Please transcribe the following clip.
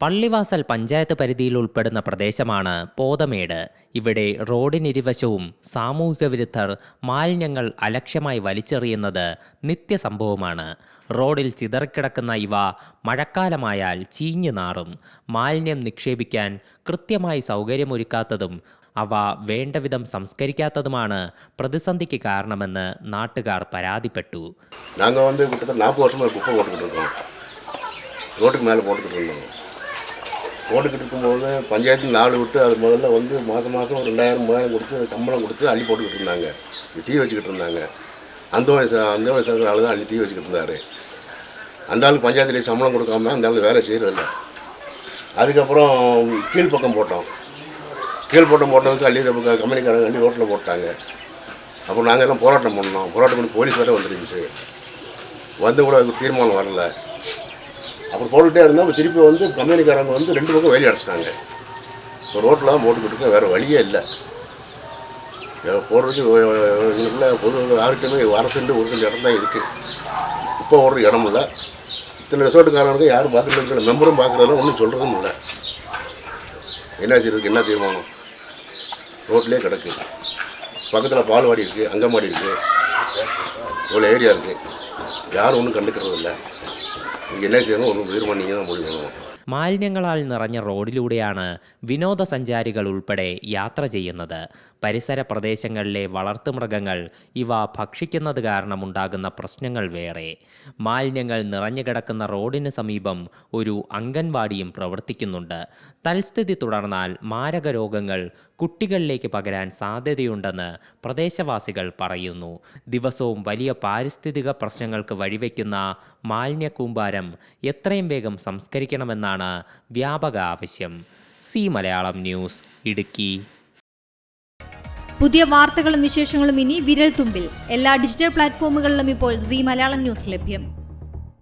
പള്ളിവാസൽ പഞ്ചായത്ത് പരിധിയിൽ ഉൾപ്പെടുന്ന പ്രദേശമാണ് പോതമേട് ഇവിടെ റോഡിനിരുവശവും സാമൂഹിക വിരുദ്ധർ മാലിന്യങ്ങൾ അലക്ഷ്യമായി വലിച്ചെറിയുന്നത് നിത്യസംഭവമാണ് റോഡിൽ ചിതറിക്കിടക്കുന്ന ഇവ മഴക്കാലമായാൽ ചീഞ്ഞു നാറും മാലിന്യം നിക്ഷേപിക്കാൻ കൃത്യമായി സൗകര്യമൊരുക്കാത്തതും അവ വേണ്ടവിധം സംസ്കരിക്കാത്തതുമാണ് പ്രതിസന്ധിക്ക് കാരണമെന്ന് നാട്ടുകാർ പരാതിപ്പെട്ടു நாங்கள் வந்து கிட்டத்தட்ட நாற்பது வருஷமாக குப்பை போட்டுக்கிட்டு இருக்கோம் ரோட்டுக்கு மேலே போட்டுக்கிட்டு இருந்தோம் போட்டுக்கிட்டு இருக்கும்போது பஞ்சாயத்து நாலு விட்டு அது முதல்ல வந்து மாதம் மாதம் ஒரு ரெண்டாயிரம் மூவாயிரம் கொடுத்து சம்பளம் கொடுத்து அள்ளி போட்டுக்கிட்டு இருந்தாங்க. தீ வச்சுக்கிட்டு இருந்தாங்க. அந்த அந்த வயசு ஆள் தான் அள்ளி தீ வச்சுக்கிட்டு இருந்தார். அந்த ஆளுக்கு பஞ்சாயத்துலேயே சம்பளம் கொடுக்காம அந்த ஆள் வேலை செய்கிறதில்ல அதுக்கப்புறம் கீழ்ப்பக்கம் போட்டோம். கீழ்ப்பட்டம் போட்டதுக்கு அள்ளி கம்பெனிக்காரங்க அள்ளி ரோட்டில் போட்டாங்க. அப்புறம் நாங்கள் எல்லாம் போராட்டம் பண்ணோம். போராட்டம் பண்ணி போலீஸ் வேறு வந்துருந்துச்சு. வந்து கூட அதுக்கு தீர்மானம் வரல. அப்புறம் போட்டுக்கிட்டே இருந்தால் திருப்பி வந்து கம்பெனிக்காரங்க வந்து ரெண்டு பக்கம் வேலி அடைச்சிட்டாங்க. இப்போ ரோட்டில் தான் போட்டுக்கிட்டு வேறு வழியே இல்லை. போடுறதுக்கு எங்களுக்குள்ள பொது யாருக்குமே அரை ஒரு சில இடம் தான் இருக்குது இப்போ ஓடுற இடம் இல்லை. இத்தனை ரிசோர்ட்டுக்காரனுக்கு யாரும் பார்த்துட்டு இருக்கிற மெம்பரும் பார்க்குறதுல ஒன்றும் சொல்கிறதும் இல்லை. என்ன செய்யறதுக்கு என்ன தீர்மானம்? ரோட்லேயே கிடக்கு. பக்கத்தில் பால்வாடி இருக்குது அங்கன்வாடி இருக்குது இவ்வளோ ஏரியா இருக்குது யாரும் ஒன்றும் கண்டுக்கிறது இல்லை മാലിന്യങ്ങളാൽ നിറഞ്ഞ റോഡിലൂടെയാണ് വിനോദസഞ്ചാരികൾ ഉൾപ്പെടെ യാത്ര ചെയ്യുന്നത്. പരിസര പ്രദേശങ്ങളിലെ വളർത്തുമൃഗങ്ങൾ ഇവ ഭക്ഷിക്കുന്നത് കാരണമുണ്ടാകുന്ന പ്രശ്നങ്ങൾ വേറെ. മാലിന്യങ്ങൾ നിറഞ്ഞു കിടക്കുന്ന റോഡിന് സമീപം ഒരു അംഗൻവാടിയും പ്രവർത്തിക്കുന്നുണ്ട്. തൽസ്ഥിതി തുടർന്നാൽ മാരക രോഗങ്ങൾ കുട്ടികളിലേക്ക് പകരാൻ സാധ്യതയുണ്ടെന്ന് പ്രദേശവാസികൾ പറയുന്നു. ദിവസവും വലിയ പാരിസ്ഥിതിക പ്രശ്നങ്ങൾക്ക് വഴിവെക്കുന്ന മാലിന്യ കൂമ്പാരം എത്രയും വേഗം സംസ്കരിക്കണമെന്നാണ് വ്യാപക ആവശ്യം. Zee Malayalam news Idukki. പുതിയ വാർത്തകളും വിശേഷങ്ങളും ഇനി വിരൽ തുമ്പിൽ എല്ലാ ഡിജിറ്റൽ പ്ലാറ്റ്ഫോമുകളിലും ഇപ്പോൾ സി മലയാളം ന്യൂസ് ലഭ്യം.